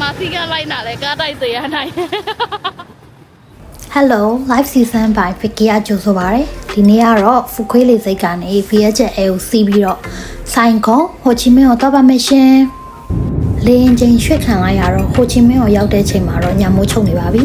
မှာစီကလိုက်တာလဲကားတိုက်သေးရနိုင် Hello live season by Vicky အကြိုဆိုပါရယ်ဒီနေ့ကတော့ဖူခွေးလေးစိတ်ကနေ VHS အဲကိုစီးပြီးတော့ဆိုင်ကွန်ဟိုချီမင်းကိုတော့ပါမယ်ရှင်လေရင်ချင်းရွှေ့ခံလိုက်ရတော့ဟိုချီမင်းကိုရောက်တဲ့ချိန်မှာတော့ညမိုးချုပ်နေပါပြီ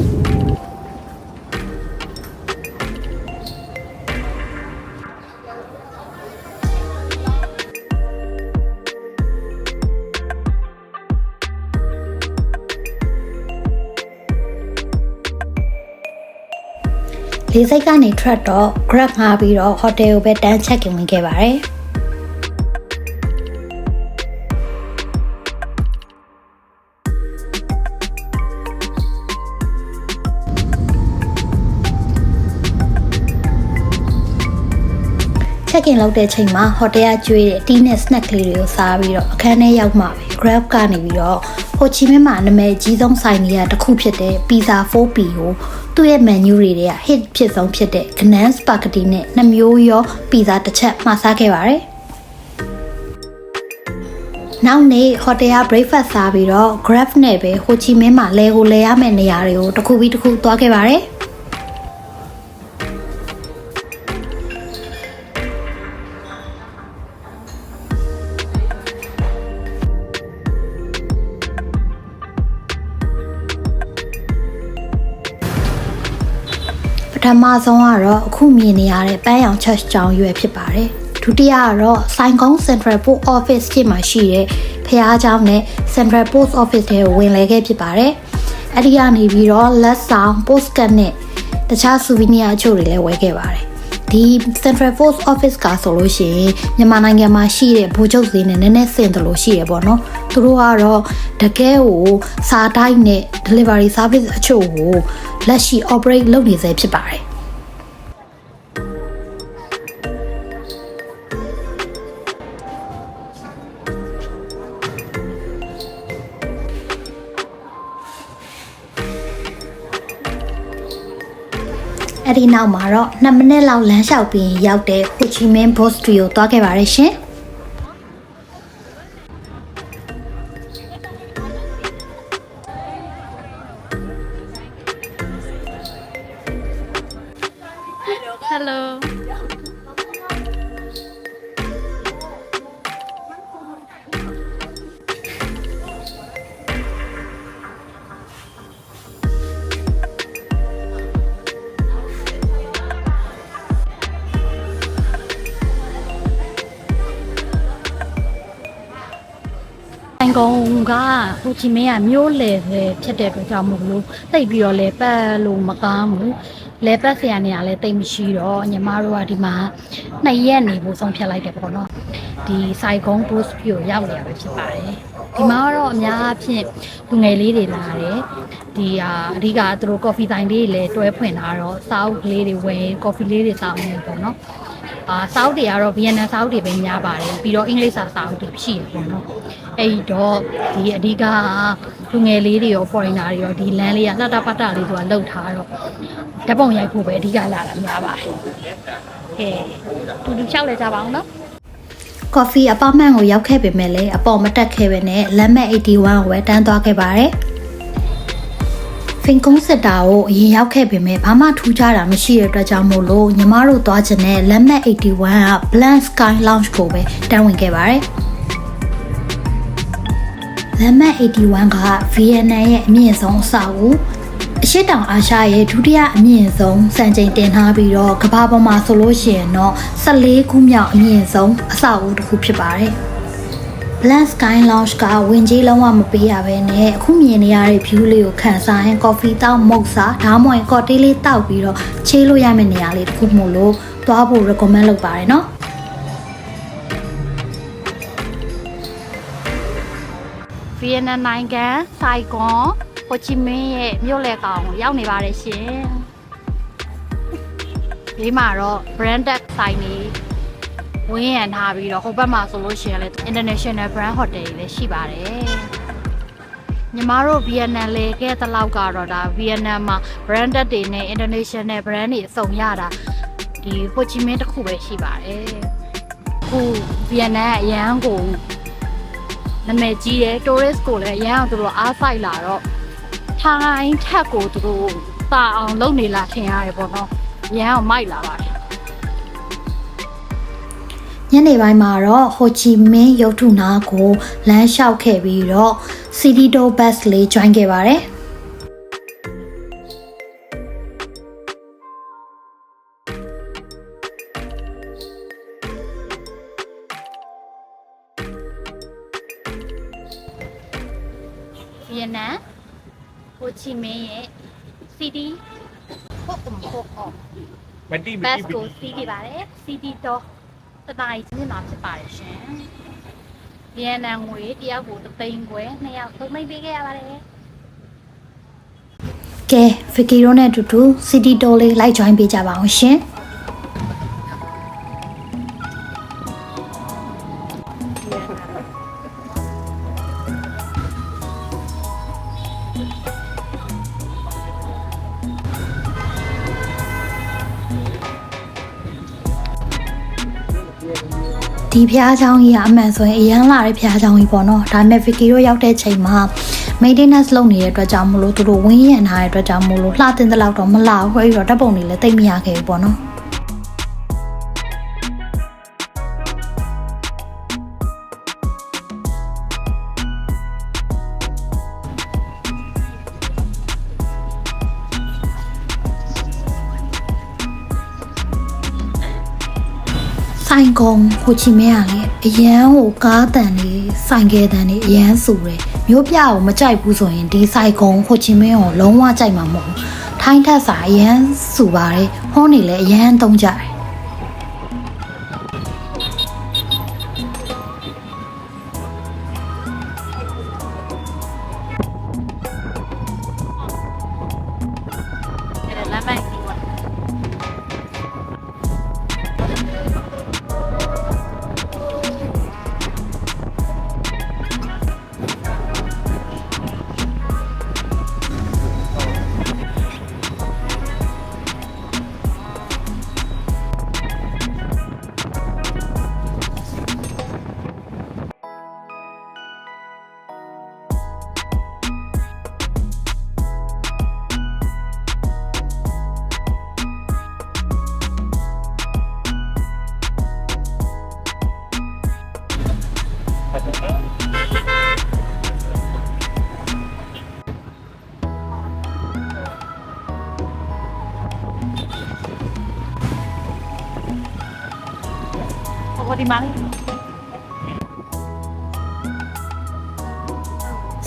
လေစိတ်ကနေထွက်တော့ Grab ငှားပြီးတော့ hotel ကိုပဲတန်း check in ဝင်ခဲ့ပါတယ် check in လုပ်တဲ့ချိန်မှာ hotel ကကျွေးတဲ့ tea နဲ့ snack ကလေးတွေကိုစားပြီးတော့အခန်းထဲရောက်မှပဲ Grab ကနေပြီးတော့ဟိုချီမင်းမှာနာမည်အကြီးဆုံးဆိုင်ကြီးတစ်ခုဖြစ်တဲ့ Pizza 4P ကိုသူ့ရဲ့ menu တွေတွေက hit ဖြစ်ဆုံးဖြစ်တဲ့ Gnan Spaghetti နဲ့နှစ်မျိုးရော pizza တစ်ချက်မှာစားခဲ့ပါတယ်နောက်နေ့ဟိုတယ်က breakfast စားပြီးတော့ Grab နဲ့ပဲဟိုချီမင်းမှာလဲကိုလဲရမယ့်နေရာတွေကိုတစ်ခုပြီးတစ်ခုသွားခဲ့ပါတယ်။ ထမဆုံးကတော့အခုမြင်နေရတဲ့ပန်းရောင် church ကျောင်းရွယ်ဖြစ်ပါတယ်ဒုတိယကတော့ဆိုင်ကုန်း Central Post Office ရှိမှရှိတဲ့ဖះเจ้าနဲ့ Central Post Office ထဲကိုဝင်လဲခဲ့ဖြစ်ပါတယ်အဲ့ဒီကနေပြီးတော့လက်ဆောင် postcard နဲ့တခြား souvenir အချို့တွေလည်းဝယ်ခဲ့ပါတယ် ဒီ Central Post Office ကဆိုလို့ရှိရင်မြန်မာနိုင်ငံမှာရှိတဲ့ဗိုလ်ချုပ်ဈေးနဲ့နည်းနည်းဆင်တယ်လို့ရှိရပေါ့နော်သူတို့ကတော့တကယ်ကိုစာတိုင်းနဲ့ delivery service အချို့ကိုလက်ရှိ operate လုပ်နေစေဖြစ်ပါတယ် အဲ့ဒီနောက်မှာတော့2မိနစ်လောက်လမ်းလျှောက်ပြီးရောက်တဲ့ဟိုချီမင်းဘော့စထရီကိုသွားခဲ့ပါရရှင်။ Hello ဆိုင်ကုန်းကဟိုချီမင်းကမျိုးလေပဲဖြစ်တဲ့အတွက်ကြောင့်မို့လို့တိတ်ပြီးတော့လေပတ်လို့မကောင်းဘူးလေပတ်ဆရာနေရာလည်းတိတ်မရှိတော့ညီမတို့ကဒီမှာနှစ်ရက်နေဖို့ဆုံးဖြတ်လိုက်တယ်ပေါ့နော်ဒီဆိုင်ကုန်း boost ပြိုရောက်နေရပဲဖြစ်ပါတယ်ဒီမှာကတော့အများအဖြစ်လူငယ်လေးတွေလာတယ်ဒီဟာအဓိကသူတို့ coffee ဆိုင်လေးတွေလည်းတွဲဖွင့်လာတော့စောက်ကလေးတွေဝင် coffee လေးတွေစောက်နေပေါ့နော် အာစောက်တွေကတော့ VN စောက်တွေပဲများပါတယ်ပြီးတော့အင်္ဂလိပ်စာစောက်တွေရှိတယ်ပေါ့နော်အဲ့တော့ဒီအဓိကလူငယ်လေးတွေရော foreigner တွေရောဒီလမ်းလေးကလှတပတလေးဆိုတာလှုပ်ထားတော့ဓာတ်ပုံရိုက်ဖို့ပဲအဓိကလာတာများပါတယ်ကဲတူတူလျှောက်လဲကြပါအောင်နော် coffee အပေါမန့်ကိုရောက်ခဲ့ပေမဲ့လည်းအပေါ်မတက်ခဲ့ပဲနဲ့လက်မဲ့81ကိုပဲတန်းသွားခဲ့ပါတယ်။ ဖင်ကုန်းစစ်တာကိုအရင်ရောက်ခဲ့ပေမဲ့ဘာမှထူးခြားတာမရှိတဲ့အတွက်ကြောင့်မို့လို့ညီမတို့သွားချင်တဲ့လက်မဲ့81က Blank Sky Lounge ကိုပဲတန်းဝင်ခဲ့ပါတယ်။လက်မဲ့81က Vietnam ရဲ့အမြင့်ဆုံးအဆောက်အဦအရှိတောင်အာရှရဲ့ဒုတိယအမြင့်ဆုံးစံချိန်တင်ထားပြီးတော့ကမ္ဘာပေါ်မှာဆိုလို့ရှိရင်တော့14ခုမြောက်အမြင့်ဆုံးအဆောက်အဦတစ်ခုဖြစ်ပါတယ်။ Blank Sky Lounge ကဝင်ကြီးလုံးဝမပေးရဘဲနဲ့အခုမြင်နေရတဲ့ view လေးကိုခံစားရင် coffee တောက်မုတ်စာဓာတ်မွင်ကော်တေးလေးတောက်ပြီးတော့ချေးလို့ရမယ့်နေရာလေးတစ်ခုမို့လို့သွားဖို့ recommend လုပ်ပါတယ်နော်။ဗီယက်နမ်နိုင်ငံဆိုင်ကွန်ဟိုချီမင်းရဲ့မြို့လေကောင်ကိုရောက်နေပါတယ်ရှင်ဒီမှာတော့ branded ဆိုင်နေ ဝင်းရံထားပြီးတော့ဟိုဘက်မှာဆိုလို့ရှိရင်လည်း international brand hotel တွေလည်းရှိပါတယ်ညီမတို့ဗီယက်နမ်လေခဲ့တဲ့လောက်ကတော့ဒါဗီယက်နမ်မှာ branded တွေနဲ့ international brand တွေအစုံရတာဒီဟိုချီမင်းတစ်ခုပဲရှိပါတယ်ခုဗီယက်နမ်ကအရန်ကိုနာမည်ကြီးတယ် tourist ကိုလည်းအရန်အောင်သူတို့အားစိုက်လာတော့ထိုင်းထက်ကိုသူတို့တာအောင်လုပ်နေလာထင်ရတယ်ပေါ့နော်အရန်အောင်မိုက်လာပါတယ် ညနေပိုင်းမှာတော့ဟိုချီမင်းရုပ်ထုနာကိုလမ်းလျှောက်ခဲ့ပြီးတော့ City Tour Bus လေး join ခဲ့ပါတယ်။ဗီယက်နမ်ဟိုချီမင်းရဲ့ city ဟုတ်ပုံဟုတ်ဟုတ်မတိမဘတ်တိစ်ကိုစီးခဲ့ပါတယ် city tour တတိုင်းချင်းမှာဖြစ်ပါတယ်ရှင်ဗီယက်နမ်ငွေတယောက်ကို3သိန်းခွဲနှစ်ယောက်သုံးသိန်းပေးခဲ့ရပါတယ်ကဲဖီကီရိုနဲ့အတူတူ City Tour လေးလိုက် join ပေးကြပါအောင်ရှင်။ ဒီဖျားချောင်းကြီးကအမှန်ဆိုရင်အရန်လာတဲ့ဖျားချောင်းကြီးပေါ့နော်ဒါပေမဲ့ Vicky တို့ရောက်တဲ့ချိန်မှာ maintenance လုပ်နေတဲ့အတွက်ကြောင့်မလို့သူတို့ဝင်းရံထားတဲ့အတွက်ကြောင့်မလို့လှတင်တဲ့လောက်တော့မလာဘူးအဲ့ဒီတော့ဓာတ်ပုံတွေလည်းတိတ်မရခဲ့ဘူးပေါ့နော် ဆိုင်ကုံဟိုချီမဲကလေအရန်ဟိုကားတန်လေးဆိုင်ကဲတန်လေးအရန်ဆူတယ်မျိုးပြကိုမကြိုက်ဘူးဆိုရင်ဒီဆိုင်ကုံဟိုချီမဲကိုလုံးဝကြိုက်မှာမဟုတ်ဘူးထိုင်းထက်စာအရန်ဆူပါတယ်ဟောနေလည်းအရန်သုံးကြတယ်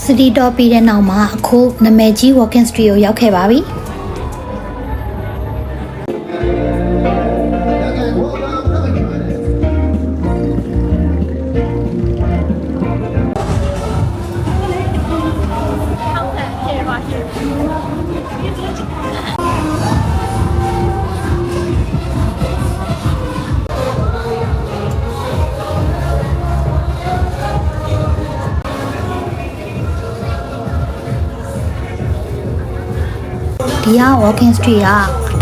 စီတီတော့ပြီးတဲ့နောက်မှာအခုနမဲကြီး walking street ကိုရောက်ခဲ့ပါပြီ ဒီက walking street က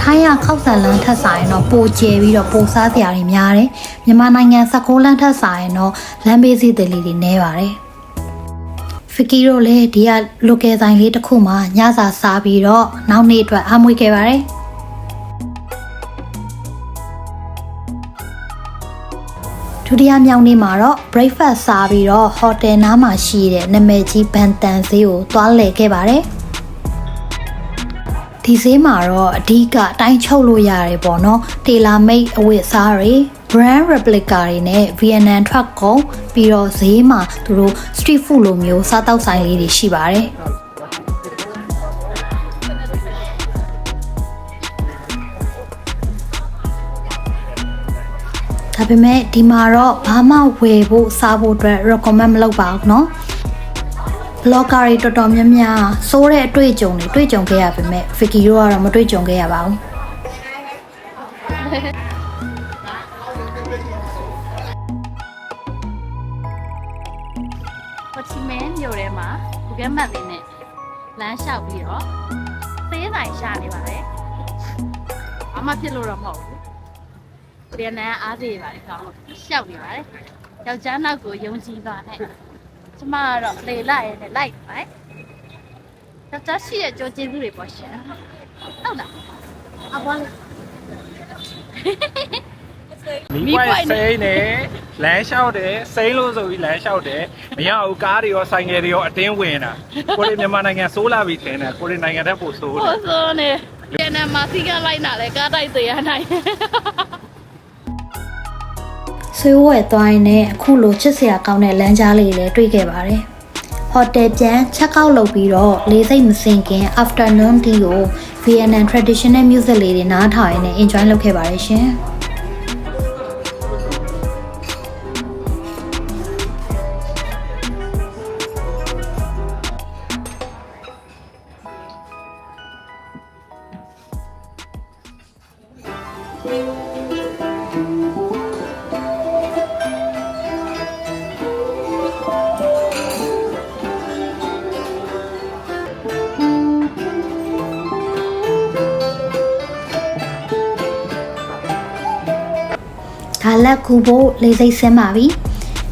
ထိုင်းရခောက်ဆန်လန်းထက်ဆိုင်တော့ပိုကျယ်ပြီးတော့ပိုစားစရာတွေများတယ်မြန်မာနိုင်ငံ16လန်းထက်ဆိုင်တော့လမ်းဘေးစီးတယ်လေးတွေနဲပါတယ်ဖီကီတို့လည်းဒီက local ဆိုင်လေးတစ်ခုမှာညစာစားပြီးတော့နောက်နေ့အတွက်အားမွေးခဲ့ပါတယ်ဒုတိယမြောက်နေ့မှာတော့ breakfast စားပြီးတော့ hotel နားမှာရှိတဲ့နာမည်ကြီးဘန်တန်ဈေးကိုသွားလည်ခဲ့ပါတယ် ဒီဈေးမှာတော့အဓိကအတိုင်းချုပ်လို့ရတယ်ပေါ့နော်တေလာမိတ်အဝတ်အစားတွေ brand replica တွေနဲ့ Vietnam truck ကုန်ပြီးတော့ဈေးမှာသူတို့ street food လိုမျိုးစားတောက်ဆိုင်လေးတွေရှိပါတယ်ဒါပေမဲ့ဒီမှာတော့ဘာမှဝယ်ဖို့စားဖို့အတွက် recommend မလုပ်ပါဘူးเนาะ blogger တွေတော်တော်များများစိုးတဲ့အတွေ့အကြုံတွေတွေ့ကြုံခဲ့ရပေမဲ့ Vicky တို့ကတော့မတွေ့ကြုံခဲ့ရပါဘူးဟိုချီမင်းမြို့ထဲမှာ Google Map လေးနဲ့လမ်းလျှောက်ပြီးတော့သေးဆိုင်ရှာနေပါတယ်။ဘာမှဖြစ်လို့တော့မဟုတ်ဘူး။ပြန်နန်းအားသေးပါတယ်ကောင်းလို့ရှောက်နေပါတယ်။ယောက်ျားနောက်ကိုယုံကြည်ပါနဲ့ ကျမကတော့လေလိုက်ရနဲ့လိုက်ပါယောက်ျားရှိတဲ့ကြိုးကျေးဇူးတွေပေါ့ရှင်ဟုတ်လားအဘွားလေးမီးပွိုင်စိမ်းနေလမ်းလျှောက်တယ်စိမ်းလို့ဆိုပြီးလမ်းလျှောက်တယ်မရဘူးကားတွေရောဆိုင်ငယ်တွေရောအတင်းဝင်တာကိုရီမြန်မာနိုင်ငံဆိုးလာပြီထင်တယ်ကိုရီနိုင်ငံတက်ဖို့ဆိုးတယ်ဟိုဆိုနေပြန်နေမှာစီကလိုက်နာလေကားတိုက်သေးရနိုင် ဆွေးဝဲသွားရင်လည်းအခုလိုချစ်စရာကောင်းတဲ့လမ်းကြားလေးတွေလည်းတွေ့ခဲ့ပါတယ်ဟိုတယ်ပြန်ချက်ကောက်လုပ်ပြီးတော့လေးစိတ်မစင်ခင် afternoon tea ကို Vietnam traditional music လေးတွေနားထောင်ရင်းနဲ့ enjoy လုပ်ခဲ့ပါတယ်ရှင်။ လက်ကူဖို့လေးစိတ်ဆင်းပါပြီ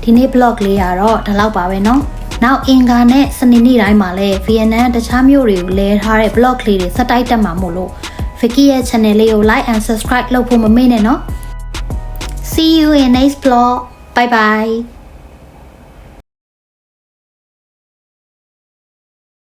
ဒီနေ့ blog လေးကတော့ဒီလောက်ပါပဲเนาะနောက်အင်ကာနဲ့စနေနေ့တိုင်းမှာလည်း VNN တခြားမြို့တွေကိုလဲထားတဲ့ blog လေးတွေစက်တိုက်တက်မှာမို့လို့ Vicky ရဲ့ channel လေးကို like and subscribe လုပ်ဖို့မမေ့နဲ့เนาะ See you in next vlog bye bye